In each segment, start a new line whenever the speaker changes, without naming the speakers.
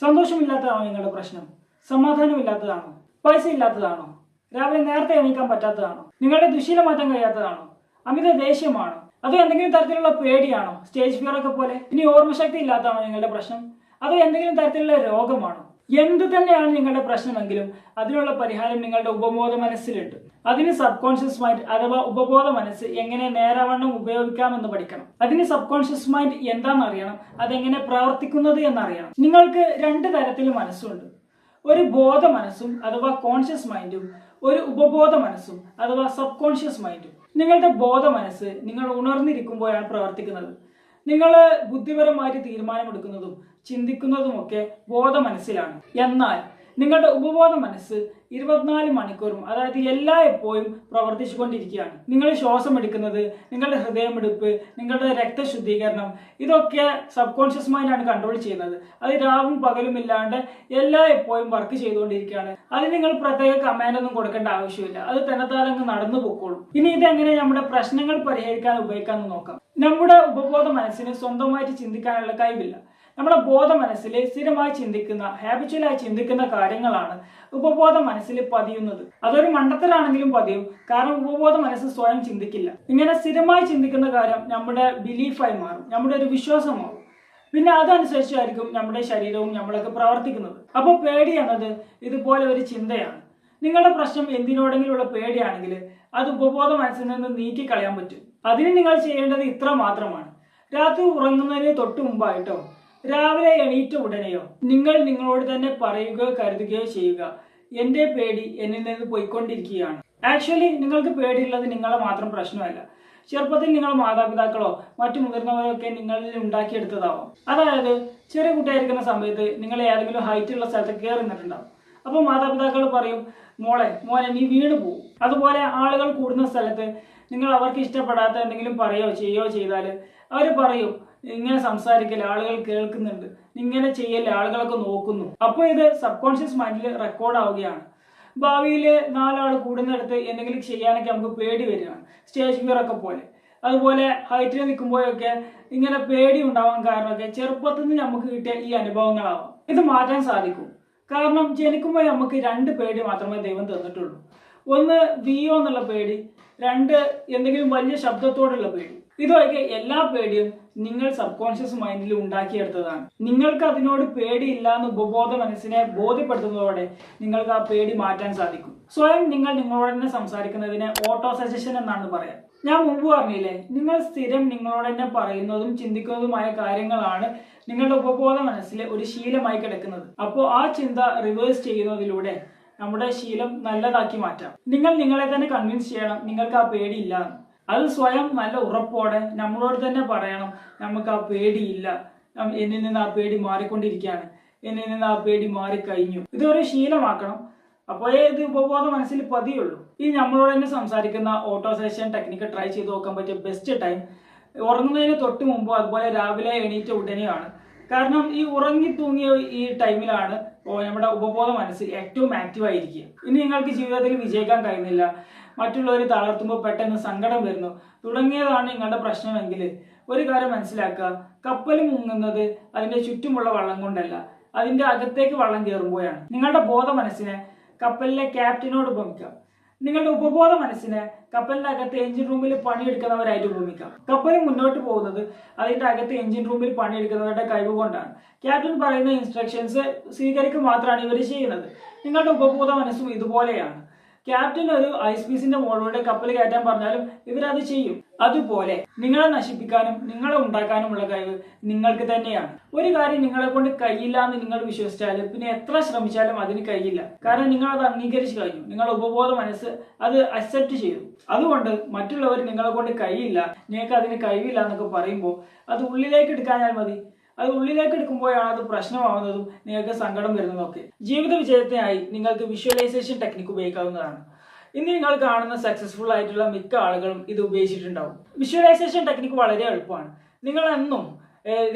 സന്തോഷമില്ലാത്തതാണോ നിങ്ങളുടെ പ്രശ്നം? സമാധാനമില്ലാത്തതാണോ? പൈസ ഇല്ലാത്തതാണോ രാവിലെ നേരത്തെ എണീക്കാൻ പറ്റാത്തതാണോ? നിങ്ങളുടെ ദുശീല മാറ്റാൻ കഴിയാത്തതാണോ? അമിത ദേഷ്യമാണോ? അതോ എന്തെങ്കിലും തരത്തിലുള്ള പേടിയാണോ? സ്റ്റേജ് ഫിയർ ഒക്കെ പോലെ? ഇനി ഓർമ്മശക്തി ഇല്ലാത്തതാണോ നിങ്ങളുടെ പ്രശ്നം? അതോ എന്തെങ്കിലും തരത്തിലുള്ള രോഗമാണോ? എന്ത് തന്നെയാണ് നിങ്ങളുടെ പ്രശ്നമെങ്കിലും അതിനുള്ള പരിഹാരം നിങ്ങളുടെ ഉപബോധ മനസ്സിലുണ്ട് അതിന് സബ് കോൺഷ്യസ് മൈൻഡ് അഥവാ ഉപബോധ മനസ്സ് എങ്ങനെ നേരവണ്ണം ഉപയോഗിക്കാമെന്ന് പഠിക്കണം. അതിന് സബ് കോൺഷ്യസ് മൈൻഡ് എന്താണെന്ന് അറിയണം അതെങ്ങനെ പ്രവർത്തിക്കുന്നത് എന്നറിയണം. നിങ്ങൾക്ക് രണ്ട് തരത്തിൽ മനസ്സുണ്ട്. ഒരു ബോധ മനസ്സും അഥവാ കോൺഷ്യസ് മൈൻഡും ഒരു ഉപബോധ മനസ്സും അഥവാ സബ് കോൺഷ്യസ് മൈൻഡും നിങ്ങളുടെ ബോധ മനസ്സ് നിങ്ങൾ ഉണർന്നിരിക്കുമ്പോഴാണ് പ്രവർത്തിക്കുന്നത്. നിങ്ങൾ ബുദ്ധിപരമായിട്ട് തീരുമാനമെടുക്കുന്നതും ചിന്തിക്കുന്നതുമൊക്കെ ബോധ മനസ്സിലാണ് എന്നാൽ നിങ്ങളുടെ ഉപബോധ മനസ്സ് ഇരുപത്തിനാല് മണിക്കൂറും അതായത് എല്ലാ എപ്പോഴും പ്രവർത്തിച്ചുകൊണ്ടിരിക്കുകയാണ്. നിങ്ങൾ ശ്വാസം എടുക്കുന്നത് നിങ്ങളുടെ ഹൃദയമെടുപ്പ് നിങ്ങളുടെ രക്തശുദ്ധീകരണം ഇതൊക്കെ സബ് കോൺഷ്യസ് മൈൻഡാണ് കൺട്രോൾ ചെയ്യുന്നത്. അത് രാവും പകലും ഇല്ലാണ്ട് എല്ലാ എപ്പോഴും വർക്ക് ചെയ്തുകൊണ്ടിരിക്കുകയാണ്. അതിന് നിങ്ങൾ പ്രത്യേക കമാൻഡ് ഒന്നും കൊടുക്കേണ്ട ആവശ്യമില്ല. അത് തന്നെത്താലങ്ങ് നടന്നു പൊക്കോളും. ഇനി ഇതെങ്ങനെ നമ്മുടെ പ്രശ്നങ്ങൾ പരിഹരിക്കാൻ ഉപയോഗിക്കാമെന്ന് നോക്കാം. നമ്മുടെ ഉപബോധ മനസ്സിന് സ്വന്തമായിട്ട് ചിന്തിക്കാനുള്ള കഴിവില്ല. നമ്മുടെ ബോധ മനസ്സിൽ സ്ഥിരമായി ചിന്തിക്കുന്ന ഹാബിച്വലായി ചിന്തിക്കുന്ന കാര്യങ്ങളാണ് ഉപബോധ മനസ്സിൽ പതിയുന്നത്. അതൊരു മണ്ടത്തരാണെങ്കിലും പതിയും കാരണം ഉപബോധ മനസ്സ് സ്വയം ചിന്തിക്കില്ല. ഇങ്ങനെ സ്ഥിരമായി ചിന്തിക്കുന്ന കാര്യം നമ്മുടെ ബിലീഫായി മാറും നമ്മുടെ ഒരു വിശ്വാസമാകും പിന്നെ അതനുസരിച്ചായിരിക്കും നമ്മുടെ ശരീരവും നമ്മളൊക്കെ പ്രവർത്തിക്കുന്നത്. അപ്പോൾ പേടി എന്നത് ഇതുപോലെ ഒരു ചിന്തയാണ്. നിങ്ങളുടെ പ്രശ്നം എന്തിനോടെങ്കിലുള്ള പേടിയാണെങ്കിൽ അത് ഉപബോധ മനസ്സിൽ നിന്ന് നീക്കി കളയാൻ പറ്റും. അതിന് നിങ്ങൾ ചെയ്യേണ്ടത് ഇത്ര മാത്രമാണ്. രാത്രി ഉറങ്ങുന്നതിന് തൊട്ട് മുമ്പായിട്ടോ രാവിലെ എണീറ്റ ഉടനെയോ നിങ്ങൾ നിങ്ങളോട് തന്നെ പറയുകയോ കരുതുകയോ ചെയ്യുക. എന്റെ പേടി എന്നിൽ നിന്ന് പോയിക്കൊണ്ടിരിക്കുകയാണ്. ആക്ച്വലി നിങ്ങൾക്ക് പേടിയുള്ളത് നിങ്ങളെ മാത്രം പ്രശ്നമല്ല. ചെറുപ്പത്തിൽ നിങ്ങൾ മാതാപിതാക്കളോ മറ്റു മുതിർന്നവരോ ഒക്കെ നിങ്ങളിൽ ഉണ്ടാക്കിയെടുത്തതാവാം. അതായത് ചെറിയ കുട്ടിയായിരിക്കുന്ന സമയത്ത് നിങ്ങൾ ഏതെങ്കിലും ഹൈറ്റ് ഉള്ള സ്ഥലത്ത് കയറി നിന്നിട്ടുണ്ടാവും അപ്പോൾ മാതാപിതാക്കൾ പറയും മോളെ മോനെ നീ വീണ് പോകും അതുപോലെ ആളുകൾ കൂടുന്ന സ്ഥലത്ത് നിങ്ങൾ അവർക്ക് ഇഷ്ടപ്പെടാത്ത എന്തെങ്കിലും പറയോ ചെയ്യോ ചെയ്താൽ അവർ പറയും ഇങ്ങനെ സംസാരിക്കൽ ആളുകൾ കേൾക്കുന്നുണ്ട്. ഇങ്ങനെ ചെയ്യൽ ആളുകളൊക്കെ നോക്കുന്നു. അപ്പോൾ ഇത് സബ് കോൺഷ്യസ് മൈൻഡിൽ റെക്കോർഡ് ആവുകയാണ്. ഭാവിയിൽ നാലാൾ കൂടുന്നിടത്ത് എന്തെങ്കിലും ചെയ്യാനൊക്കെ നമുക്ക് പേടി വരികയാണ്. സ്റ്റേജ് ഫിയർ ഒക്കെ പോലെ. അതുപോലെ ഹൈറ്റിൽ നിൽക്കുമ്പോഴൊക്കെ ഇങ്ങനെ പേടി ഉണ്ടാവാൻ കാരണമൊക്കെ ചെറുപ്പത്തിൽ നിന്ന് നമുക്ക് കിട്ടിയ ഈ അനുഭവങ്ങളാവാം. ഇത് മാറ്റാൻ സാധിക്കും. കാരണം ജനിക്കുമ്പോൾ നമുക്ക് രണ്ട് പേടി മാത്രമേ ദൈവം തന്നിട്ടുള്ളൂ. ഒന്ന് വിയോ എന്നുള്ള പേടി രണ്ട് എന്തെങ്കിലും വലിയ ശബ്ദത്തോടുള്ള പേടി. ഇതൊക്കെ എല്ലാ പേടിയും നിങ്ങൾ സബ് കോൺഷ്യസ് മൈൻഡിൽ ഉണ്ടാക്കിയെടുത്തതാണ്. നിങ്ങൾക്ക് അതിനോട് പേടിയില്ല എന്ന് ഉപബോധ മനസ്സിനെ ബോധ്യപ്പെടുത്തുന്നതോടെ നിങ്ങൾക്ക് ആ പേടി മാറ്റാൻ സാധിക്കും. സ്വയം നിങ്ങൾ നിങ്ങളോട് തന്നെ സംസാരിക്കുന്നതിനെ ഓട്ടോ സജഷൻ എന്നാണ് പറയാം. ഞാൻ മുമ്പ് പറഞ്ഞില്ലേ നിങ്ങൾ സ്ഥിരം നിങ്ങളോട് തന്നെ പറയുന്നതും ചിന്തിക്കുന്നതുമായ കാര്യങ്ങളാണ് നിങ്ങളുടെ ഉപബോധ മനസ്സിലെ ഒരു ശീലമായി കിടക്കുന്നത്. അപ്പോൾ ആ ചിന്ത റിവേഴ്സ് ചെയ്യുന്നതിലൂടെ നമ്മുടെ ശീലം നല്ലതാക്കി മാറ്റാം. നിങ്ങൾ നിങ്ങളെ തന്നെ കൺവിൻസ് ചെയ്യണം നിങ്ങൾക്ക് ആ പേടിയില്ല. അത് സ്വയം നല്ല ഉറപ്പോടെ നമ്മളോട് തന്നെ പറയണം. നമുക്ക് ആ പേടിയില്ല. എന്നിൽ നിന്ന് ആ പേടി മാറിക്കൊണ്ടിരിക്കുകയാണ്. എന്നിൽ നിന്ന് ആ പേടി മാറിക്കഴിഞ്ഞു. ഇതൊരു ശീലമാക്കണം. അപ്പോഴേ ഇത് ഉപബോധ മനസ്സിൽ പതിയുള്ളൂ ഈ നമ്മളോട് തന്നെ സംസാരിക്കുന്ന ഓട്ടോ സെഷൻ ടെക്നിക്ക് ട്രൈ ചെയ്ത് നോക്കാൻ പറ്റിയ ബെസ്റ്റ് ടൈം ഉറങ്ങുന്നതിന് തൊട്ട് മുമ്പോ അതുപോലെ രാവിലെ എണീറ്റ ഉടനെയാണ്. കാരണം ഈ ഉറങ്ങി തൂങ്ങിയ ഈ ടൈമിലാണ് നമ്മുടെ ഉപബോധ മനസ്സ് ഏറ്റവും ആക്റ്റീവ് ആയിരിക്കുക. ഇനി നിങ്ങൾക്ക് ജീവിതത്തിൽ വിജയിക്കാൻ കഴിയുന്നില്ല. മറ്റുള്ളവർ തളർത്തുമ്പോൾ പെട്ടെന്ന് സങ്കടം വരുന്നു. തുടങ്ങിയതാണ് നിങ്ങളുടെ പ്രശ്നമെങ്കിൽ. ഒരു കാര്യം മനസ്സിലാക്കുക. കപ്പൽ മുങ്ങുന്നത് അതിന്റെ ചുറ്റുമുള്ള വള്ളം കൊണ്ടല്ല. അതിന്റെ അകത്തേക്ക് വള്ളം കയറുമ്പോഴാണ്. നിങ്ങളുടെ ബോധ മനസ്സിനെ കപ്പലിലെ ക്യാപ്റ്റനോട് ഉപമിക്കാം. നിങ്ങളുടെ ഉപബോധ മനസ്സിനെ കപ്പലിന്റെ അകത്ത് എഞ്ചിൻ റൂമിൽ പണിയെടുക്കുന്നവരായിട്ട് ഉപമിക്കാം. കപ്പൽ മുന്നോട്ട് പോകുന്നത് അതിന്റെ അകത്ത് എഞ്ചിൻ റൂമിൽ പണിയെടുക്കുന്നവരുടെ കഴിവ് കൊണ്ടാണ്. ക്യാപ്റ്റൻ പറയുന്ന ഇൻസ്ട്രക്ഷൻസ് സ്വീകരിക്കുക മാത്രമാണ് ഇവർ ചെയ്യുന്നത്. നിങ്ങളുടെ ഉപബോധ മനസ്സും ഇതുപോലെയാണ്. ക്യാപ്റ്റൻ ഒരു ഐസ് പീസിന്റെ മുകളിലൂടെ കപ്പൽ കയറ്റാൻ പറഞ്ഞാലും ഇവരത് ചെയ്യും. അതുപോലെ നിങ്ങളെ നശിപ്പിക്കാനും നിങ്ങളെ ഉണ്ടാക്കാനുമുള്ള കഴിവ് നിങ്ങൾക്ക് തന്നെയാണ്. ഒരു കാര്യം നിങ്ങളെ കൊണ്ട് കഴിയില്ല എന്ന് നിങ്ങൾ വിശ്വസിച്ചാൽ പിന്നെ എത്ര ശ്രമിച്ചാലും അതിന് കഴിയില്ല. കാരണം നിങ്ങൾ അത് അംഗീകരിച്ചു കഴിഞ്ഞു. നിങ്ങളുടെ ഉപബോധ മനസ്സ് അത് അക്സെപ്റ്റ് ചെയ്തു. അതുകൊണ്ട് മറ്റുള്ളവർ നിങ്ങളെ കൊണ്ട് കഴിയില്ല. നിങ്ങൾക്ക് അതിന് കഴിയില്ല എന്നൊക്കെ പറയുമ്പോൾ അത് ഉള്ളിലേക്ക് എടുക്കാഞ്ഞാൽ മതി. അത് ഉള്ളിലേക്ക് എടുക്കുമ്പോഴാണ് അത് പ്രശ്നമാവുന്നതും നിങ്ങൾക്ക് സങ്കടം വരുന്നതൊക്കെ ജീവിത വിജയത്തിനായി നിങ്ങൾക്ക് വിഷ്വലൈസേഷൻ ടെക്നിക്ക് ഉപയോഗിക്കാവുന്നതാണ്. ഇന്ന് നിങ്ങൾ കാണുന്ന സക്സസ്ഫുൾ ആയിട്ടുള്ള മിക്ക ആളുകളും ഇത് ഉപയോഗിച്ചിട്ടുണ്ടാവും. വിഷ്വലൈസേഷൻ ടെക്നിക്ക് വളരെ എളുപ്പമാണ്. നിങ്ങൾ എന്നും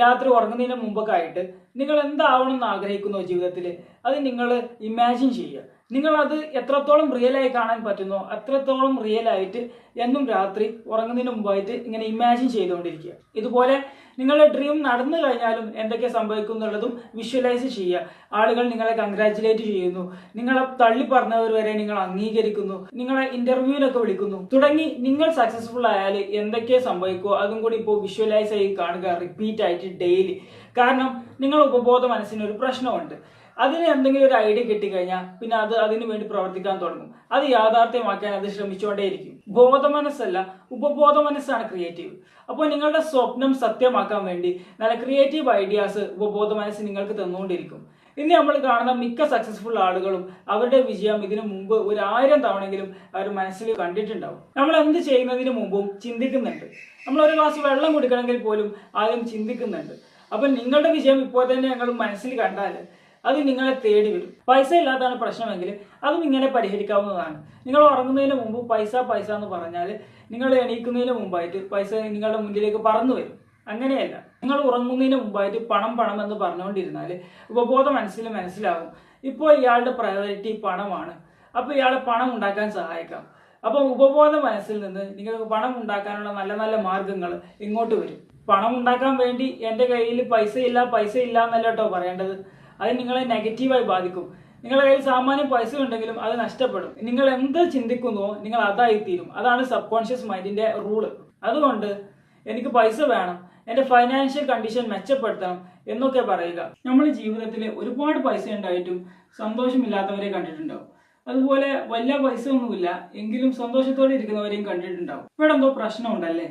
രാത്രി ഉറങ്ങുന്നതിന് മുമ്പൊക്കെ ആയിട്ട് നിങ്ങൾ എന്താവണം എന്ന് ആഗ്രഹിക്കുന്നു ജീവിതത്തിൽ അത് നിങ്ങൾ ഇമാജിൻ ചെയ്യുക. നിങ്ങൾ അത് എത്രത്തോളം റിയലായി കാണാൻ പറ്റുന്നോ അത്രത്തോളം റിയൽ ആയിട്ട് എന്നും രാത്രി ഉറങ്ങുന്നതിന് മുമ്പായിട്ട് ഇങ്ങനെ ഇമാജിൻ ചെയ്തുകൊണ്ടിരിക്കുക. ഇതുപോലെ നിങ്ങളുടെ ഡ്രീം നടന്നു കഴിഞ്ഞാലും എന്തൊക്കെ സംഭവിക്കും എന്നുള്ളതും വിഷ്വലൈസ് ചെയ്യുക. ആളുകൾ നിങ്ങളെ കൺഗ്രാറ്റുലേറ്റ് ചെയ്യുന്നു. നിങ്ങളെ തള്ളി പറഞ്ഞവർ വരെ നിങ്ങൾ അംഗീകരിക്കുന്നു. നിങ്ങളെ ഇന്റർവ്യൂവിലൊക്കെ വിളിക്കുന്നു. തുടങ്ങി നിങ്ങൾ സക്സസ്ഫുൾ ആയാൽ എന്തൊക്കെ സംഭവിക്കുമോ അതും കൂടി ഇപ്പോൾ വിഷ്വലൈസ് ആയി കാണുക റിപ്പീറ്റ് ആയിട്ട് ഡെയിലി കാരണം നിങ്ങൾ ഉപബോധ മനസ്സിന് ഒരു പ്രശ്നമുണ്ട്. അതിന് എന്തെങ്കിലും ഒരു ഐഡിയ കിട്ടിക്കഴിഞ്ഞാൽ പിന്നെ അത് അതിനു വേണ്ടി പ്രവർത്തിക്കാൻ തുടങ്ങും. അത് യാഥാർത്ഥ്യമാക്കാൻ അത് ശ്രമിച്ചുകൊണ്ടേയിരിക്കും. ബോധ മനസ്സല്ല ഉപബോധ മനസ്സാണ് ക്രിയേറ്റീവ് അപ്പോൾ നിങ്ങളുടെ സ്വപ്നം സത്യമാക്കാൻ വേണ്ടി നല്ല ക്രിയേറ്റീവ് ഐഡിയാസ് ഉപബോധ മനസ്സ് നിങ്ങൾക്ക് തന്നുകൊണ്ടിരിക്കും. ഇന്ന് നമ്മൾ കാണുന്ന മിക്ക സക്സസ്ഫുൾ ആളുകളും അവരുടെ വിജയം ഇതിനു മുമ്പ് ഒരു ആയിരം തവണയെങ്കിലും അവർ മനസ്സിൽ കണ്ടിട്ടുണ്ടാവും. നമ്മൾ എന്ത് ചെയ്യുന്നതിന് മുമ്പും ചിന്തിക്കുന്നുണ്ട്. നമ്മൾ ഒരു ഗ്ലാസ് വെള്ളം കുടിക്കണമെങ്കിൽ പോലും ആദ്യം ചിന്തിക്കുന്നുണ്ട്. അപ്പം നിങ്ങളുടെ വിജയം ഇപ്പോൾ തന്നെ ഞങ്ങൾ മനസ്സിൽ കണ്ടാൽ അത് നിങ്ങളെ തേടി വരും. പൈസ ഇല്ലാത്തതാണ് പ്രശ്നമെങ്കിൽ അതും ഇങ്ങനെ പരിഹരിക്കാവുന്നതാണ്. നിങ്ങൾ ഉറങ്ങുന്നതിന് മുമ്പ് പൈസ പൈസ എന്ന് പറഞ്ഞാൽ നിങ്ങൾ എണീക്കുന്നതിന് മുമ്പായിട്ട് പൈസ നിങ്ങളുടെ മുന്നിലേക്ക് പറന്നു വരും. അങ്ങനെയല്ല. നിങ്ങൾ ഉറങ്ങുന്നതിന് മുമ്പായിട്ട് പണം പണം എന്ന് പറഞ്ഞുകൊണ്ടിരുന്നാൽ ഉപബോധ മനസ്സിൽ മനസ്സിലാകും ഇപ്പോൾ ഇയാളുടെ പ്രയോറിറ്റി പണമാണ്. അപ്പോൾ ഇയാളെ പണം ഉണ്ടാക്കാൻ സഹായിക്കാം. അപ്പോൾ ഉപബോധ മനസ്സിൽ നിന്ന് നിങ്ങൾക്ക് പണം ഉണ്ടാക്കാനുള്ള നല്ല നല്ല മാർഗങ്ങൾ ഇങ്ങോട്ട് വരും. പണം ഉണ്ടാക്കാൻ വേണ്ടി എന്റെ കയ്യിൽ പൈസ ഇല്ല പൈസ ഇല്ല എന്നല്ല കേട്ടോ പറയേണ്ടത്. അത് നിങ്ങളെ നെഗറ്റീവായി ബാധിക്കും. നിങ്ങളുടെ കയ്യിൽ സാമാന്യം പൈസ ഉണ്ടെങ്കിലും അത് നഷ്ടപ്പെടും. നിങ്ങൾ എന്ത് ചിന്തിക്കുന്നുവോ നിങ്ങൾ അതായി തീരും അതാണ് സബ് കോൺഷ്യസ് മൈൻഡിന്റെ റൂൾ അതുകൊണ്ട് എനിക്ക് പൈസ വേണം എന്റെ ഫൈനാൻഷ്യൽ കണ്ടീഷൻ മെച്ചപ്പെടുത്തണം എന്നൊക്കെ പറയുക. നമ്മൾ ജീവിതത്തിൽ ഒരുപാട് പൈസ ഉണ്ടായിട്ടും സന്തോഷമില്ലാത്തവരെ കണ്ടിട്ടുണ്ടാവും. അതുപോലെ വലിയ പൈസ ഒന്നുമില്ല എങ്കിലും സന്തോഷത്തോടെ ഇരിക്കുന്നവരെയും കണ്ടിട്ടുണ്ടാവും. ഇവിടെ എന്തോ പ്രശ്നമുണ്ടല്ലേ?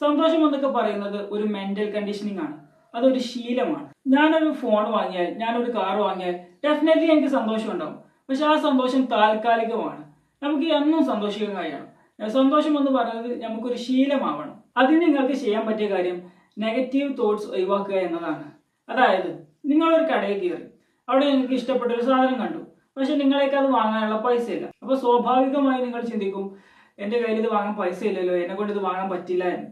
സന്തോഷം എന്നൊക്കെ പറയുന്നത് ഒരു മെന്റൽ കണ്ടീഷനിങ് ആണ്. അതൊരു ശീലമാണ്. ഞാനൊരു ഫോൺ വാങ്ങിയാൽ ഞാനൊരു കാർ വാങ്ങിയാൽ ഡെഫിനറ്റ്ലി എനിക്ക് സന്തോഷം ഉണ്ടാവും പക്ഷെ ആ സന്തോഷം താൽക്കാലികമാണ്. നമുക്ക് എന്നും സന്തോഷിക്കാൻ കഴിയണം. സന്തോഷം എന്ന് പറയുന്നത് നമുക്കൊരു ശീലമാവണം. അതിന് നിങ്ങൾക്ക് ചെയ്യാൻ പറ്റിയ കാര്യം നെഗറ്റീവ് തോട്ട്സ് ഒഴിവാക്കുക എന്നതാണ്. അതായത് നിങ്ങളൊരു കടയിൽ കയറി. അവിടെ നിങ്ങൾക്ക് ഇഷ്ടപ്പെട്ട ഒരു സാധനം കണ്ടു. പക്ഷെ നിങ്ങളേക്ക് അത് വാങ്ങാനുള്ള പൈസ ഇല്ല അപ്പൊ സ്വാഭാവികമായി നിങ്ങൾ ചിന്തിക്കും എന്റെ കയ്യിൽ ഇത് വാങ്ങാൻ പൈസ ഇല്ലല്ലോ എന്നെ കൊണ്ട് ഇത് വാങ്ങാൻ പറ്റില്ല എന്ന്.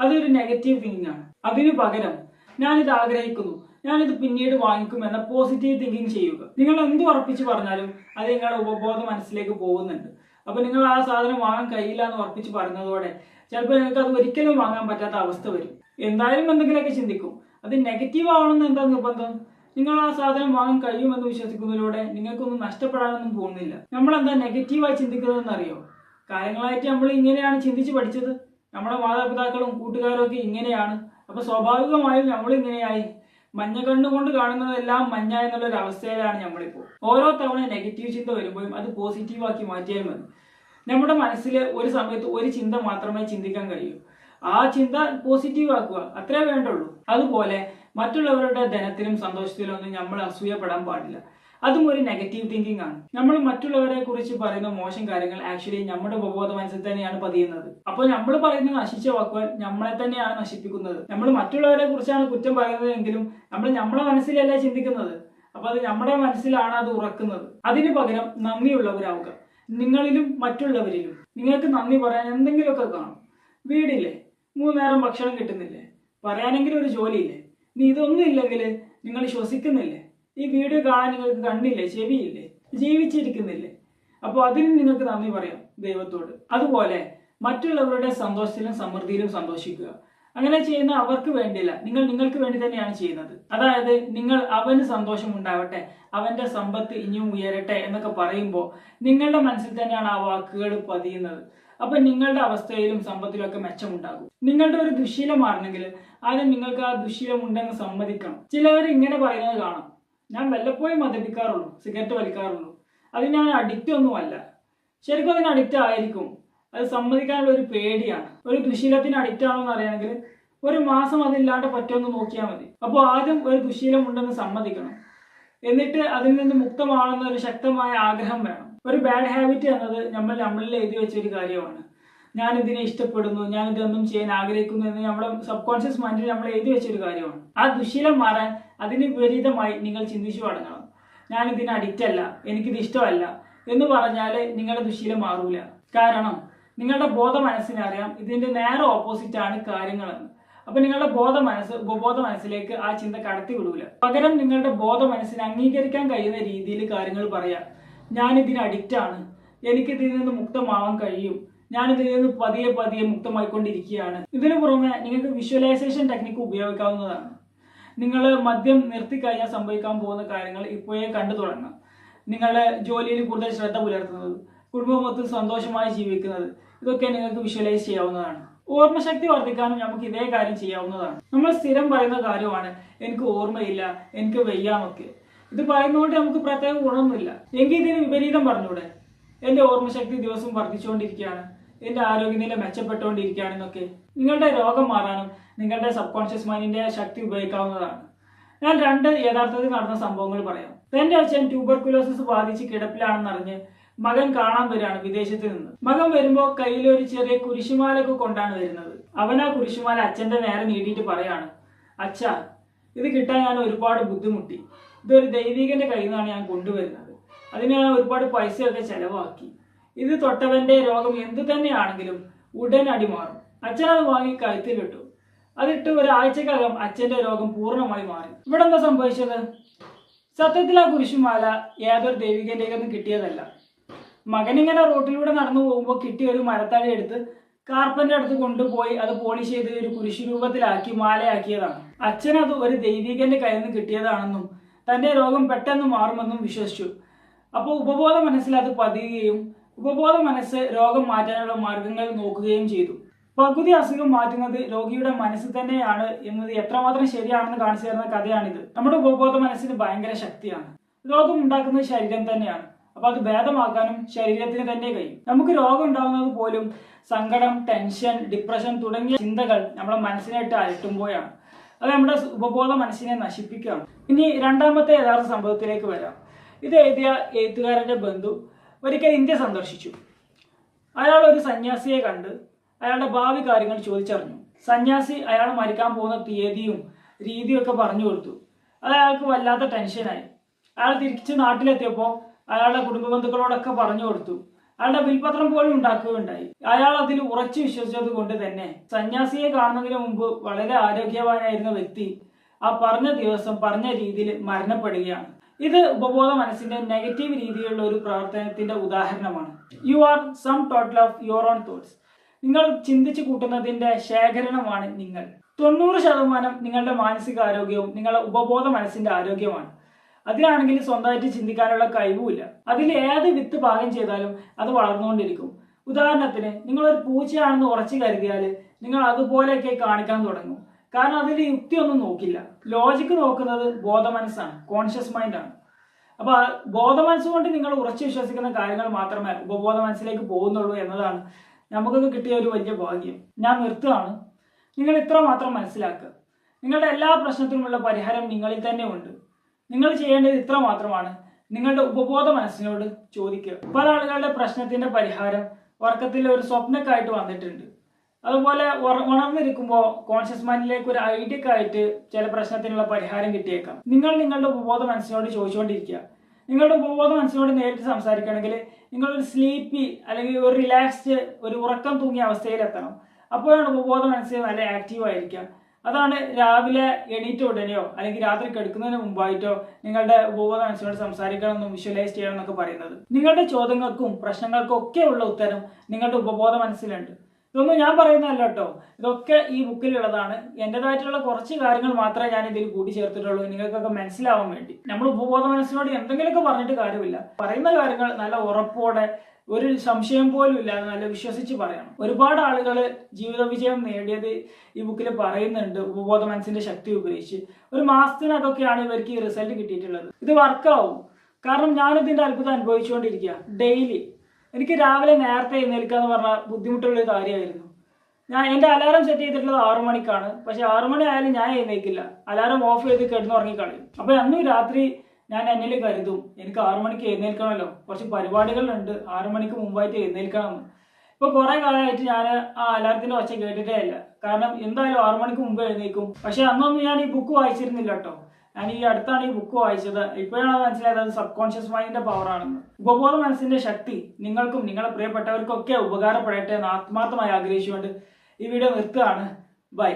അതൊരു നെഗറ്റീവ് തിങ്കിങ് ആണ്. അതിന് പകരം ഞാനിത് ആഗ്രഹിക്കുന്നു. ഞാനിത് പിന്നീട് വാങ്ങിക്കും എന്ന പോസിറ്റീവ് തിങ്കിങ് ചെയ്യുക. നിങ്ങൾ എന്ത് ഉറപ്പിച്ച് പറഞ്ഞാലും അത് നിങ്ങളുടെ ഉപബോധ മനസ്സിലേക്ക് പോകുന്നുണ്ട്. അപ്പൊ നിങ്ങൾ ആ സാധനം വാങ്ങാൻ കഴിയില്ല എന്ന് ഉറപ്പിച്ച് പറഞ്ഞതോടെ ചിലപ്പോൾ നിങ്ങൾക്ക് അത് ഒരിക്കലും വാങ്ങാൻ പറ്റാത്ത അവസ്ഥ വരും. എന്തായാലും എന്തെങ്കിലുമൊക്കെ ചിന്തിക്കും. അത് നെഗറ്റീവ് ആവണമെന്ന് എന്താ നിർബന്ധം? നിങ്ങൾ ആ സാധനം വാങ്ങാൻ കഴിയുമെന്ന് വിശ്വസിക്കുന്നതിലൂടെ നിങ്ങൾക്കൊന്നും നഷ്ടപ്പെടാനൊന്നും പോകുന്നില്ല. നമ്മൾ എന്താ നെഗറ്റീവായി ചിന്തിക്കുന്നതെന്ന് അറിയോ കാര്യങ്ങളായിട്ട് നമ്മൾ ഇങ്ങനെയാണ് ചിന്തിച്ച് പഠിച്ചത്. നമ്മുടെ മാതാപിതാക്കളും കൂട്ടുകാരും ഒക്കെ ഇങ്ങനെയാണ്. അപ്പൊ സ്വാഭാവികമായും നമ്മൾ ഇങ്ങനെയായി മഞ്ഞ കണ്ണുകൊണ്ട് കാണുന്നതെല്ലാം മഞ്ഞ എന്നുള്ള ഒരു അവസ്ഥയിലാണ് നമ്മളിപ്പോൾ ഓരോ തവണ നെഗറ്റീവ് ചിന്ത വരുമ്പോഴും അത് പോസിറ്റീവാക്കി മാറ്റിയാൽ മതി. നമ്മുടെ മനസ്സിൽ ഒരു സമയത്ത് ഒരു ചിന്ത മാത്രമേ ചിന്തിക്കാൻ കഴിയൂ. ആ ചിന്ത പോസിറ്റീവ് ആക്കുക അത്രേ വേണ്ടുള്ളൂ. അതുപോലെ മറ്റുള്ളവരുടെ ധനത്തിലും സന്തോഷത്തിലും ഒന്നും നമ്മൾ അസൂയപ്പെടാൻ പാടില്ല. അതും ഒരു നെഗറ്റീവ് തിങ്കിങ് ആണ്. നമ്മൾ മറ്റുള്ളവരെ കുറിച്ച് പറയുന്ന മോശം കാര്യങ്ങൾ ആക്ച്വലി നമ്മുടെ ഉപബോധ മനസ്സിൽ തന്നെയാണ് പതിയുന്നത്. അപ്പോൾ നമ്മൾ പറയുന്ന നശിച്ച വാക്കുകൾ നമ്മളെ തന്നെയാണ് നശിപ്പിക്കുന്നത്. നമ്മൾ മറ്റുള്ളവരെ കുറിച്ചാണ് കുറ്റം പറയുന്നത് എങ്കിലും നമ്മൾ നമ്മളെ മനസ്സിലല്ല ചിന്തിക്കുന്നത്. അപ്പൊ അത് നമ്മുടെ മനസ്സിലാണ് അത് ഉറക്കുന്നത്. അതിന് പകരം നന്ദിയുള്ളവരാവുക. നിങ്ങളിലും മറ്റുള്ളവരിലും. നിങ്ങൾക്ക് നന്ദി പറയാൻ എന്തെങ്കിലുമൊക്കെ കാണും. വീടില്ലേ? മൂന്നേരം ഭക്ഷണം കിട്ടുന്നില്ലേ? പറയാനെങ്കിലും ഒരു ജോലിയില്ലേ? നീ ഇതൊന്നും ഇല്ലെങ്കിൽ നിങ്ങൾ ശ്വസിക്കുന്നില്ലേ? ഈ വീഡിയോ കാണാൻ നിങ്ങൾക്ക് കണ്ണില്ലേ ചെവിയില്ലേ? ജീവിച്ചിരിക്കുന്നില്ലേ? അപ്പോൾ അതിന് നിങ്ങൾക്ക് നന്ദി പറയാം ദൈവത്തോട്. അതുപോലെ മറ്റുള്ളവരുടെ സന്തോഷത്തിലും സമൃദ്ധിയിലും സന്തോഷിക്കുക. അങ്ങനെ ചെയ്യുന്ന അവർക്ക് വേണ്ടിയില്ല നിങ്ങൾ നിങ്ങൾക്ക് വേണ്ടി തന്നെയാണ് ചെയ്യുന്നത്. അതായത് നിങ്ങൾ അവന് സന്തോഷം ഉണ്ടാവട്ടെ അവന്റെ സമ്പത്ത് ഇനിയും ഉയരട്ടെ എന്നൊക്കെ പറയുമ്പോൾ നിങ്ങളുടെ മനസ്സിൽ തന്നെയാണ് ആ വാക്കുകൾ പതിയുന്നത്. അപ്പൊ നിങ്ങളുടെ അവസ്ഥയിലും സമ്പത്തിലും ഒക്കെ മെച്ചമുണ്ടാകും. നിങ്ങളുടെ ഒരു ദുശീലം മാറണമെങ്കിൽ ആദ്യം നിങ്ങൾക്ക് ആ ദുശീലം ഉണ്ടെന്ന് സമ്മതിക്കണം. ചിലവർ ഇങ്ങനെ പറയുന്നത് കാണാം. ഞാൻ വല്ലപ്പോഴും മദ്യപിക്കാറുള്ളൂ സിഗരറ്റ് വലിക്കാറുള്ളൂ. അത് ഞാൻ അഡിക്റ്റ് ഒന്നുമല്ല ശരിക്കും അതിന് അഡിക്റ്റ് ആയിരിക്കും. അത് സമ്മതിക്കാനുള്ള ഒരു പേടിയാണ്. ഒരു ദുശീലത്തിന് അഡിക്റ്റ് ആണോ എന്ന് അറിയണമെങ്കിൽ ഒരു മാസം അതില്ലാണ്ട് പറ്റുമെന്ന് നോക്കിയാൽ മതി. അപ്പോൾ ആദ്യം ഒരു ദുശീലം ഉണ്ടെന്ന് സമ്മതിക്കണം. എന്നിട്ട് അതിൽ നിന്ന് മുക്തമാണെന്ന ഒരു ശക്തമായ ആഗ്രഹം വേണം. ഒരു ബാഡ് ഹാബിറ്റ് എന്നത് നമ്മൾ നമ്മളിൽ എഴുതി വെച്ച ഒരു കാര്യമാണ്. ഞാൻ ഇതിനെ ഇഷ്ടപ്പെടുന്നു ഞാൻ ഇതൊന്നും ചെയ്യാൻ ആഗ്രഹിക്കുന്നു എന്ന് നമ്മുടെ സബ് കോൺഷ്യസ് മൈൻഡിൽ നമ്മൾ എഴുതി വെച്ചൊരു കാര്യമാണ്. ആ ദുശീലം മാറാൻ അതിന് വിപരീതമായി നിങ്ങൾ ചിന്തിച്ചു തുടങ്ങണം ഞാൻ ഇതിന് അഡിക്റ്റ് അല്ല എനിക്കിത് ഇഷ്ടമല്ല എന്ന് പറഞ്ഞാൽ നിങ്ങളുടെ ദുശീലം മാറൂല. കാരണം നിങ്ങളുടെ ബോധ മനസ്സിനറിയാം ഇതിന്റെ നേരെ ഓപ്പോസിറ്റ് ആണ് കാര്യങ്ങളെന്ന്. അപ്പൊ നിങ്ങളുടെ ബോധ മനസ്സ് ഉപബോധ മനസ്സിലേക്ക് ആ ചിന്ത കടത്തി വിടൂല. പകരം നിങ്ങളുടെ ബോധ മനസ്സിന് അംഗീകരിക്കാൻ കഴിയുന്ന രീതിയിൽ കാര്യങ്ങൾ പറയാം. ഞാൻ ഇതിന് അഡിക്റ്റ് ആണ്. എനിക്ക് ഇതിൽ നിന്ന് മുക്തമാവാൻ കഴിയും. ഞാൻ ഇതിൽ നിന്ന് പതിയെ പതിയെ മുക്തമായിക്കൊണ്ടിരിക്കുകയാണ്. ഇതിനു പുറമെ നിങ്ങൾക്ക് വിഷ്വലൈസേഷൻ ടെക്നിക്ക് ഉപയോഗിക്കാവുന്നതാണ്. നിങ്ങൾ മദ്യം നിർത്തിക്കഴിഞ്ഞാൽ സംഭവിക്കാൻ പോകുന്ന കാര്യങ്ങൾ ഇപ്പോഴേ കണ്ടു തുടങ്ങാം നിങ്ങളുടെ ജോലിയിൽ കൂടുതൽ ശ്രദ്ധ പുലർത്തുന്നത് കുടുംബമൊത്ത് സന്തോഷമായി ജീവിക്കുന്നത് ഇതൊക്കെ നിങ്ങൾക്ക് വിഷ്വലൈസ് ചെയ്യാവുന്നതാണ്. ഓർമ്മശക്തി വർദ്ധിക്കാനും നമുക്ക് ഇതേ കാര്യം ചെയ്യാവുന്നതാണ്. നമ്മൾ സ്ഥിരം പറയുന്ന കാര്യമാണ് എനിക്ക് ഓർമ്മയില്ല എനിക്ക് വയ്യാമൊക്കെ ഇത് പറയുന്നതുകൊണ്ട് നമുക്ക് പ്രത്യേക ഗുണമൊന്നുമില്ല. എങ്കിൽ ഇതിന് വിപരീതം പറഞ്ഞൂടെ? എന്റെ ഓർമ്മശക്തി ദിവസം വർദ്ധിച്ചുകൊണ്ടിരിക്കുകയാണ്. എന്റെ ആരോഗ്യനില മെച്ചപ്പെട്ടുകൊണ്ടിരിക്കുകയാണെന്നൊക്കെ. നിങ്ങളുടെ രോഗം മാറാനും നിങ്ങളുടെ സബ് കോൺഷ്യസ് മൈൻഡിന്റെ ശക്തി ഉപയോഗിക്കാവുന്നതാണ്. ഞാൻ രണ്ട് യഥാർത്ഥത്തിൽ നടന്ന സംഭവങ്ങൾ പറയാം. എന്റെ അച്ഛൻ ട്യൂബർക്കുലോസിസ് ബാധിച്ച് കിടപ്പിലാണെന്നറിഞ്ഞ് മകൻ കാണാൻ വരികയാണ് വിദേശത്ത് നിന്ന്. മകൻ വരുമ്പോൾ കയ്യിൽ ഒരു ചെറിയ കുരിശുമാലൊക്കെ കൊണ്ടാണ് വരുന്നത്. അവൻ ആ കുരിശുമാല അച്ഛന്റെ നേരെ നീട്ടിയിട്ട് പറയാണ് അച്ഛാ ഇത് കിട്ടാൻ ഞാൻ ഒരുപാട് ബുദ്ധിമുട്ടി. ഇതൊരു ദൈവികന്റെ കയ്യിൽ നിന്നാണ് ഞാൻ കൊണ്ടുവരുന്നത്. അതിന് ഞാൻ ഒരുപാട് പൈസയൊക്കെ ചെലവാക്കി. ഇത് തൊട്ടവന്റെ രോഗം എന്തു തന്നെയാണെങ്കിലും ഉടനടി മാറും. അച്ഛൻ അത് വാങ്ങി കഴുത്തിലിട്ടു അതിട്ട് ഒരാഴ്ചക്കകം അച്ഛന്റെ രോഗം പൂർണമായി മാറി. ഇവിടെ എന്താ സംഭവിച്ചത്? സത്യത്തിൽ ആ കുരിശുമാല ഏതൊരു ദൈവികന്റെ ഒന്നും കിട്ടിയതല്ല. മകൻ ഇങ്ങനെ റോട്ടിലൂടെ നടന്നു പോകുമ്പോൾ കിട്ടിയ ഒരു മരത്തടി എടുത്ത് കാർപ്പന്റെ അടുത്ത് കൊണ്ടുപോയി അത് പോളിഷ് ചെയ്ത് ഒരു കുരിശു രൂപത്തിലാക്കി മാലയാക്കിയതാണ്. അച്ഛൻ അത് ഒരു ദൈവികന്റെ കയ്യിൽ നിന്ന് കിട്ടിയതാണെന്നും തന്റെ രോഗം പെട്ടെന്ന് മാറുമെന്നും വിശ്വസിച്ചു. അപ്പോൾ ഉപബോധ മനസ്സിൽ അത് പതിയുകയും ഉപബോധ മനസ്സ് രോഗം മാറ്റാനുള്ള മാർഗങ്ങൾ നോക്കുകയും ചെയ്തു. പകുതി അസുഖം മാറ്റുന്നത് രോഗിയുടെ മനസ്സ് തന്നെയാണ് എന്നത് എത്രമാത്രം ശരിയാണെന്ന് കാണിച്ചു തരുന്ന കഥയാണിത്. നമ്മുടെ ഉപബോധ മനസ്സിന് ഭയങ്കര ശക്തിയാണ്. രോഗം ഉണ്ടാക്കുന്നത് ശരീരം തന്നെയാണ്. അപ്പൊ അത് ഭേദമാക്കാനും ശരീരത്തിന് തന്നെ കഴിയും. നമുക്ക് രോഗം ഉണ്ടാകുന്നത് പോലും സങ്കടം ടെൻഷൻ ഡിപ്രഷൻ തുടങ്ങിയ ചിന്തകൾ നമ്മുടെ മനസ്സിനായിട്ട് അലട്ടുമ്പോഴാണ്. അത് നമ്മുടെ ഉപബോധ മനസ്സിനെ നശിപ്പിക്കുകയാണ്. ഇനി രണ്ടാമത്തെ യഥാർത്ഥ സംഭവത്തിലേക്ക് വരാം. ഇത് എഴുതിയ എഴുത്തുകാരന്റെ ബന്ധു ഒരിക്കൽ ഇന്ത്യ സന്ദർശിച്ചു. അയാൾ ഒരു സന്യാസിയെ കണ്ട് അയാളുടെ ഭാവി കാര്യങ്ങൾ ചോദിച്ചറിഞ്ഞു. സന്യാസി അയാൾ മരിക്കാൻ പോകുന്ന തീയതിയും രീതിയും ഒക്കെ പറഞ്ഞു കൊടുത്തു. അത് അയാൾക്ക് വല്ലാത്ത ടെൻഷനായി അയാൾ തിരിച്ച് നാട്ടിലെത്തിയപ്പോൾ അയാളുടെ കുടുംബ ബന്ധുക്കളോടൊക്കെ പറഞ്ഞു കൊടുത്തു. അയാളുടെ വിൽപത്രം പോലും ഉണ്ടാക്കുകയുണ്ടായി. അയാൾ അതിൽ ഉറച്ചു വിശ്വസിച്ചത് കൊണ്ട് തന്നെ സന്യാസിയെ കാണുന്നതിന് മുമ്പ് വളരെ ആരോഗ്യവാനായിരുന്ന വ്യക്തി ആ പറഞ്ഞ ദിവസം പറഞ്ഞ രീതിയിൽ മരണപ്പെടുകയാണ്. ഇത് ഉപബോധ മനസ്സിന്റെ നെഗറ്റീവ് രീതിയിലുള്ള ഒരു പ്രവർത്തനത്തിന്റെ ഉദാഹരണമാണ്. You are sum total of your own thoughts നിങ്ങൾ ചിന്തിച്ചു കൂട്ടുന്നതിന്റെ ശേഖരണമാണ് നിങ്ങൾ. തൊണ്ണൂറ് ശതമാനം നിങ്ങളുടെ മാനസിക ആരോഗ്യവും നിങ്ങളുടെ ഉപബോധ മനസ്സിന്റെ ആരോഗ്യമാണ്. അതിനാണെങ്കിൽ സ്വന്തമായിട്ട് ചിന്തിക്കാനുള്ള കഴിവുമില്ല. അതിൽ ഏത് വിത്ത് പാകം ചെയ്താലും അത് വളർന്നുകൊണ്ടിരിക്കും. ഉദാഹരണത്തിന് നിങ്ങളൊരു പൂച്ചയാണെന്ന് ഉറച്ചു കരുതിയാൽ നിങ്ങൾ അതുപോലെയൊക്കെ കാണിക്കാൻ തുടങ്ങും. കാരണം അതിന്റെ യുക്തി ഒന്നും നോക്കില്ല. ലോജിക്ക് നോക്കുന്നത് ബോധ മനസ്സാണ് കോൺഷ്യസ് മൈൻഡാണ് അപ്പൊ ബോധ മനസ്സുകൊണ്ട് നിങ്ങൾ ഉറച്ചു വിശ്വസിക്കുന്ന കാര്യങ്ങൾ മാത്രമേ ഉപബോധ മനസ്സിലേക്ക് പോകുന്നുള്ളൂ എന്നതാണ് നമുക്കൊക്കെ കിട്ടിയ ഒരു വലിയ ഭാഗ്യം. ഞാൻ നിർത്തുകയാണ്. നിങ്ങൾ ഇത്ര മാത്രം മനസ്സിലാക്കുക. നിങ്ങളുടെ എല്ലാ പ്രശ്നത്തിനുമുള്ള പരിഹാരം നിങ്ങളിൽ തന്നെ ഉണ്ട്. നിങ്ങൾ ചെയ്യേണ്ടത് ഇത്ര മാത്രമാണ്. നിങ്ങളുടെ ഉപബോധ മനസ്സിനോട് ചോദിക്കുക. പല ആളുകളുടെ പ്രശ്നത്തിന്റെ പരിഹാരം ഉറക്കത്തിൽ ഒരു സ്വപ്നക്കായിട്ട് വന്നിട്ടുണ്ട്. അതുപോലെ ഉണർന്നിരിക്കുമ്പോൾ കോൺഷ്യസ് മൈൻഡിലേക്ക് ഒരു ഐഡിയക്കായിട്ട് ചില പ്രശ്നത്തിനുള്ള പരിഹാരം കിട്ടിയേക്കാം. നിങ്ങൾ നിങ്ങളുടെ ഉപബോധ മനസ്സിനോട് ചോദിച്ചുകൊണ്ടിരിക്കുക. നിങ്ങളുടെ ഉപബോധ മനസ്സിനോട് നേരിട്ട് സംസാരിക്കുകയാണെങ്കിൽ നിങ്ങൾ ഒരു സ്ലീപ്പി അല്ലെങ്കിൽ ഒരു റിലാക്സ്ഡ് ഒരു ഉറക്കം തൂങ്ങിയ അവസ്ഥയിലെത്തണം. അപ്പോഴാണ് ഉപബോധ മനസ്സ് നല്ല ആക്റ്റീവ് ആയിരിക്കുക. അതാണ് രാവിലെ എണീറ്റ ഉടനെയോ അല്ലെങ്കിൽ രാത്രി കിടക്കുന്നതിന് മുമ്പായിട്ടോ നിങ്ങളുടെ ഉപബോധ മനസ്സിനോട് സംസാരിക്കണമെന്നും വിഷ്വലൈസ് ചെയ്യണം എന്നൊക്കെ പറയുന്നത്. നിങ്ങളുടെ ചോദ്യങ്ങൾക്കും പ്രശ്നങ്ങൾക്കും ഒക്കെ ഉള്ള ഉത്തരം നിങ്ങളുടെ ഉപബോധ മനസ്സിലുണ്ട്. ഇതൊന്നും ഞാൻ പറയുന്നതല്ല കേട്ടോ. ഇതൊക്കെ ഈ ബുക്കിലുള്ളതാണ്. എന്റെതായിട്ടുള്ള കുറച്ച് കാര്യങ്ങൾ മാത്രമേ ഞാൻ ഇതിൽ കൂട്ടിച്ചേർത്തിട്ടുള്ളൂ. നിങ്ങൾക്കൊക്കെ മനസ്സിലാവാൻ വേണ്ടി. നമ്മൾ ഉപബോധ മനസ്സിനോട് എന്തെങ്കിലുമൊക്കെ പറഞ്ഞിട്ട് കാര്യമില്ല. പറയുന്ന കാര്യങ്ങൾ നല്ല ഉറപ്പോടെ ഒരു സംശയം പോലും ഇല്ലാതെ നല്ല വിശ്വസിച്ച് പറയണം. ഒരുപാട് ആളുകൾ ജീവിത വിജയം നേടിയത് ഈ ബുക്കിൽ പറയുന്നുണ്ട്. ഉപബോധ മനസ്സിന്റെ ശക്തി ഉപയോഗിച്ച്. ഒരു മാസത്തിനകത്തൊക്കെയാണ് ഇവർക്ക് ഈ റിസൾട്ട് കിട്ടിയിട്ടുള്ളത്. ഇത് വർക്കാവും കാരണം ഞാനിതിന്റെ അത്ഭുതം അനുഭവിച്ചുകൊണ്ടിരിക്കുക ഡെയിലി എനിക്ക് രാവിലെ നേരത്തെ എഴുന്നേൽക്കുക എന്ന് പറഞ്ഞാൽ ബുദ്ധിമുട്ടുള്ള കാര്യമായിരുന്നു. ഞാൻ എന്റെ അലാറം സെറ്റ് ചെയ്തിട്ടുള്ളത് ആറു മണിക്കാണ്. പക്ഷെ ആറു മണി ആയാലും ഞാൻ എഴുന്നേൽക്കില്ല. അലാറം ഓഫ് ചെയ്ത് കിടന്നുറങ്ങി കളയും അപ്പോൾ അന്ന് രാത്രി ഞാൻ എന്നിൽ കരുതും. എനിക്ക് ആറു മണിക്ക് എഴുന്നേൽക്കണമല്ലോ. കുറച്ച് പരിപാടികളുണ്ട്. ആറു മണിക്ക് മുമ്പായിട്ട് എഴുന്നേൽക്കണം. ഇപ്പൊ കുറെ കാലമായിട്ട് ഞാൻ ആ അലാറത്തിന്റെ ഒച്ച കേട്ടിട്ടേ ഇല്ല. കാരണം എന്തായാലും ആറു മണിക്ക് മുമ്പ് എഴുന്നേൽക്കും. പക്ഷെ അന്നൊന്നും ഞാൻ ഈ ബുക്ക് വായിച്ചിരുന്നില്ല കേട്ടോ. ഞാൻ ഈ അടുത്താണ് ഈ ബുക്ക് വായിച്ചത്. ഇപ്പോഴാണ് മനസ്സിലായത് അത് സബ് കോൺഷ്യസ് മൈൻഡിന്റെ പവർ ആണെന്ന്. ഉപബോധ മനസ്സിന്റെ ശക്തി നിങ്ങൾക്കും നിങ്ങളെ പ്രിയപ്പെട്ടവർക്കൊക്കെ ഉപകാരപ്പെടട്ടെ എന്ന് ആത്മാർത്ഥമായി ആഗ്രഹിച്ചുകൊണ്ട് ഈ വീഡിയോ നിർത്തുകയാണ്. ബൈ